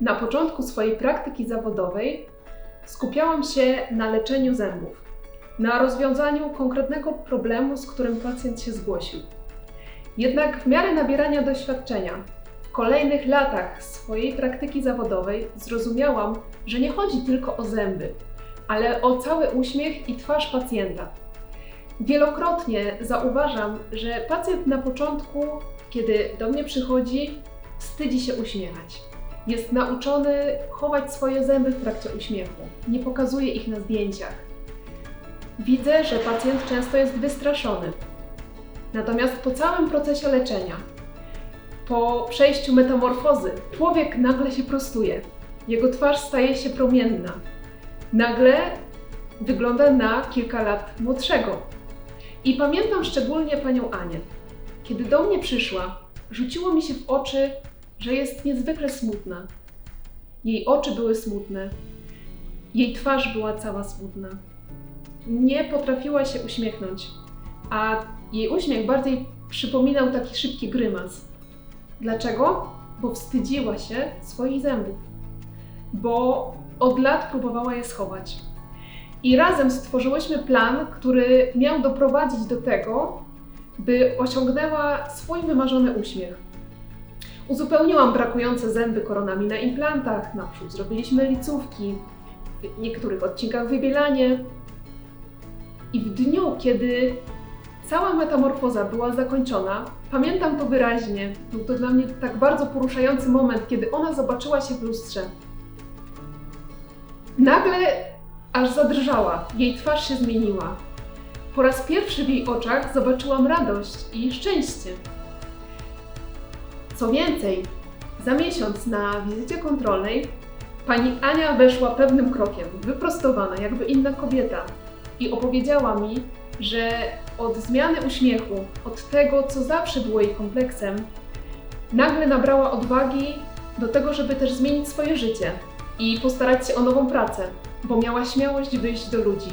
Na początku swojej praktyki zawodowej skupiałam się na leczeniu zębów, na rozwiązaniu konkretnego problemu, z którym pacjent się zgłosił. Jednak w miarę nabierania doświadczenia, w kolejnych latach swojej praktyki zawodowej zrozumiałam, że nie chodzi tylko o zęby, ale o cały uśmiech i twarz pacjenta. Wielokrotnie zauważam, że pacjent na początku, kiedy do mnie przychodzi, wstydzi się uśmiechać. Jest nauczony chować swoje zęby w trakcie uśmiechu, nie pokazuje ich na zdjęciach. Widzę, że pacjent często jest wystraszony. Natomiast po całym procesie leczenia, po przejściu metamorfozy, człowiek nagle się prostuje. Jego twarz staje się promienna. Nagle wygląda na kilka lat młodszego. I pamiętam szczególnie panią Anię. Kiedy do mnie przyszła, rzuciło mi się w oczy, że jest niezwykle smutna. Jej oczy były smutne, jej twarz była cała smutna. Nie potrafiła się uśmiechnąć, a jej uśmiech bardziej przypominał taki szybki grymas. Dlaczego? Bo wstydziła się swoich zębów, bo od lat próbowała je schować. I razem stworzyłyśmy plan, który miał doprowadzić do tego, by osiągnęła swój wymarzony uśmiech. Uzupełniłam brakujące zęby koronami na implantach, naprzód zrobiliśmy licówki, w niektórych odcinkach wybielanie. I w dniu, kiedy cała metamorfoza była zakończona, pamiętam to wyraźnie. Był to dla mnie tak bardzo poruszający moment, kiedy ona zobaczyła się w lustrze. Nagle aż zadrżała, jej twarz się zmieniła. Po raz pierwszy w jej oczach zobaczyłam radość i szczęście. Co więcej, za miesiąc na wizycie kontrolnej pani Ania weszła pewnym krokiem, wyprostowana, jakby inna kobieta, i opowiedziała mi, że od zmiany uśmiechu, od tego, co zawsze było jej kompleksem, nagle nabrała odwagi do tego, żeby też zmienić swoje życie i postarać się o nową pracę, bo miała śmiałość wyjść do ludzi.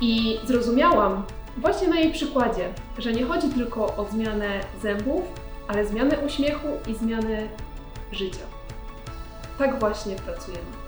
I zrozumiałam właśnie na jej przykładzie, że nie chodzi tylko o zmianę zębów, ale zmianę uśmiechu i zmianę życia. Tak właśnie pracujemy.